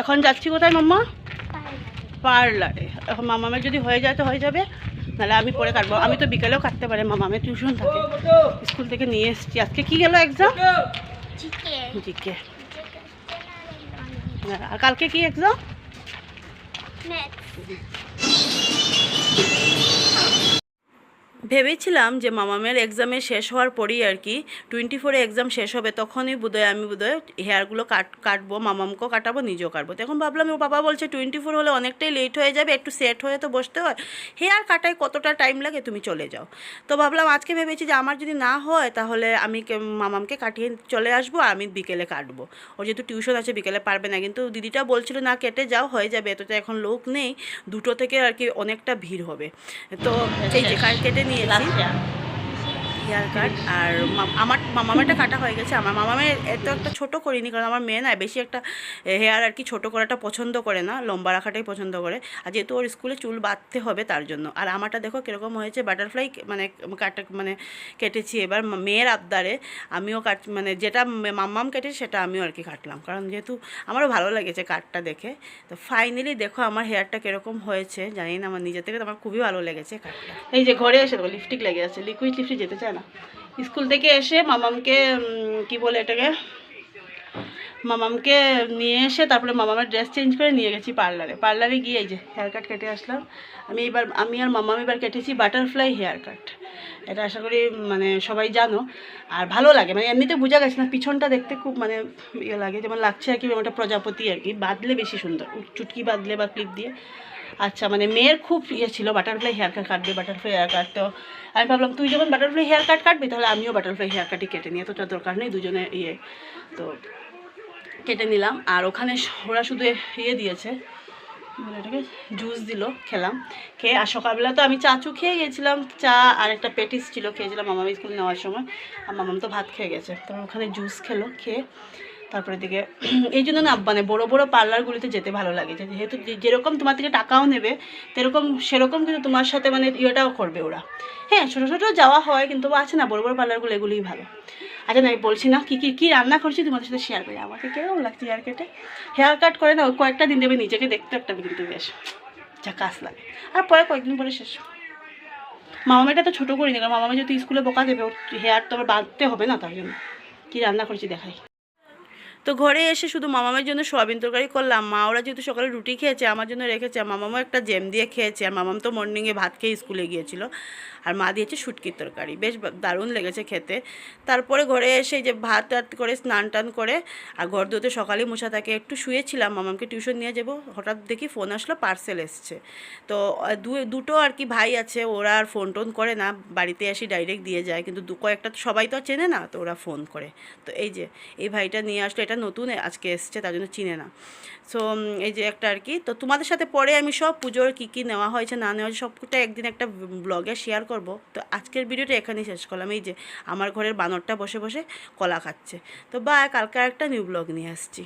এখন যাচ্ছি কোথায় মাম্মা? পার্লারে। এখন মামামের যদি হয়ে যায় তো হয়ে যাবে নাহলে আমি পরে কাটবো। আমি তো বিকেলেও কাটতে পারি মামামের টিউশন থাকে। স্কুল থেকে নিয়ে এসছি। আজকে কি গেল এক্সাম জিকে। আর কালকে কি এক্সাম ভেবেছিলাম যে মামামের এক্সামে শেষ হওয়ার পরেই আর কি টোয়েন্টি ফোরে এক্সাম শেষ হবে, তখনই বোধহয় আমি বোধহয় হেয়ারগুলো কাট, কাটবো, মামামকেও কাটাবো, নিজেও কাটবো। তখন ভাবলাম, ও বাবা বলছে টোয়েন্টি ফোর হলে অনেকটাই লেট হয়ে যাবে, একটু সেট হয়ে তো বসতে হয়। হেয়ার কাটায় কতটা টাইম লাগে তুমি চলে যাও। তো ভাবলাম, আজকে ভেবেছি যে আমার যদি না হয়, তাহলে আমি মামামকে কাটিয়ে চলে আসব আর আমি বিকেলে কাটবো। ওর যেহেতু টিউশন আছে, বিকেলে পারবে না, কিন্তু দিদিটা বলছিল, না, কেটে যাও, হয়ে যাবে এত তো এখন লোক নেই, দুটো থেকে আর কি অনেকটা ভিড় হবে। তো এই যে কাট কেটে নিয়েছি হেয়ার কাট আর আমার মামামেরটা কাটা হয়ে গেছে। আমার মামামের এত একটা ছোট করিনি, কারণ আমার মেয়ে না বেশি একটা হেয়ার আর কি ছোটো করাটা পছন্দ করে না, লম্বা রাখাটাই পছন্দ করে। আর যেহেতু ওর স্কুলে চুল বাঁধতে হবে তার জন্য। আর আমারটা দেখো কীরকম হয়েছে বাটারফ্লাই মানে কাটা মানে কেটেছি এবার মেয়ের আবদারে। আমিও কাট মানে যেটা মে- মাম্মাম কেটেছে সেটা আমিও আর কি কাটলাম। কারণ যেহেতু আমারও ভালো লেগেছে কাটটা দেখে। তো ফাইনালি দেখো আমার হেয়ারটা কীরকম হয়েছে, জানি না, আমার নিজে থেকে তো আমার খুবই ভালো লেগেছে কাটটা। এই যে ঘরে এসে লিপস্টিক লেগে আছে। লিকুইড লিপস্টিক যেতে চায় না। স্কুল থেকে এসে মামামকে কি বলে এটাকে, মামামকে নিয়ে এসে তারপরে মামামের ড্রেস চেঞ্জ করে নিয়ে গেছি পার্লারে পার্লারে গিয়ে এই যে হেয়ার কাট কেটে আসলাম। আমি এবার, আমি আর মামাম এবার কেটেছি বাটারফ্লাই হেয়ার কাট এটা আশা করি মানে সবাই জানো। আর ভালো লাগে মানে এমনিতে বোঝা গেছে না, পিছনটা দেখতে খুব মানে ইয়ে লাগে, যেমন লাগছে আর কি একটা প্রজাপতি আর কি, বাঁধলে বেশি সুন্দর, চুটকি বাঁধলে বা ক্লিপ দিয়ে। আচ্ছা মানে মেয়ের খুব ইয়ে ছিল বাটারফ্লাই হেয়ার কাট কাটবে বাটারফ্লাই হেয়ার কাট তো আমি ভাবলাম, তুই যখন বাটারফ্লাই হেয়ার কাট কাটবি, তাহলে আমিও বাটারফ্লাই হেয়ার কাটই কেটে নিই। এতটা দরকার নেই, দুজনে ইয়ে তো কেটে নিলাম। আর ওখানে ওরা শুধু ইয়ে দিয়েছে এটাকে জুস দিল, খেলাম। খেয়ে, আর সকালবেলা তো আমি চাচু খেয়ে গেছিলাম, চা আর একটা পেটিস ছিল, খেয়েছিলাম মামাম স্কুল নেওয়ার সময়। আর মামাম তো ভাত খেয়ে গেছে তারপর ওখানে জুস খেলো, খেয়ে তারপরে দিকে এই জন্য না মানে বড় বড় পার্লারগুলিতে যেতে ভালো লাগে। যেহেতু যেরকম তোমার থেকে টাকাও নেবে সেরকম সেরকম কিন্তু তোমার সাথে মানে ইয়েটাও করবে ওরা। হ্যাঁ ছোটো ছোটো যাওয়া হয়, কিন্তু আছে না, বড় বড় পার্লারগুলো এগুলোই ভালো। আচ্ছা না, আমি বলছি না, কী কী কী রান্না করছি তোমাদের সাথে শেয়ার করি? আমাকে কেমন লাগছে হেয়ার কেটে হেয়ার কাট করে না কয়েকটা দিন দেবে, নিজেকে দেখতে একটা কিন্তু বেশ। যা কাজ লাগে। আর পরে কয়েকদিন পরে শেষ। মামামেটা তো ছোটো করিনি, কারণ মামামে যেহেতু স্কুলে বোকা দেবে হেয়ার তো আবার বাঁধতে হবে না, তার জন্য। কী রান্না করছি দেখাই। তো ঘরে এসে শুধু মামামের জন্য সোয়াবিন তরকারি করলাম। মা ওরা যেহেতু সকালে রুটি খেয়েছে, আমার জন্য রেখেছে। মামামও একটা জেম দিয়ে খেয়েছে। আর মামাম তো মর্নিংয়ে ভাত খেয়ে স্কুলে গিয়েছিল। আর মা দিয়েছে শুটকির তরকারি। বেশ দারুণ লেগেছে খেতে। তারপরে ঘরে এসে যে ভাত টাত করে স্নান টান করে, আর ঘর দুতে সকালে মোছা থাকে একটু শুয়েছিলাম। মামামকে টিউশন নিয়ে যাব। হঠাৎ দেখি ফোন আসলো পার্সেল এসছে। তো দুটো আর কি ভাই আছে, ওরা আর ফোন টোন করে না। বাড়িতে এসে ডাইরেক্ট দিয়ে যায়। কিন্তু দু, কয়েকটা সবাই তো চেনে না, তো ওরা ফোন করে। তো এই যে, এই ভাইটা নিয়ে আসলো। এটা নতুন আজকে এসছে, তার জন্য চিনে না। সো এই যে একটা আর কি। তো তোমাদের সাথে পরে আমি সব পুজোর কী কী নেওয়া হয়েছে, না নেওয়া হয়েছে, সবটা একদিন একটা ব্লগে শেয়ার করব। তো আজকের ভিডিওটা এখানেই শেষ করলাম। এই যে আমার ঘরের বানরটা বসে বসে কলা খাচ্ছে। তো বা কালকে একটা নিউ ব্লগ নিয়ে আসছি।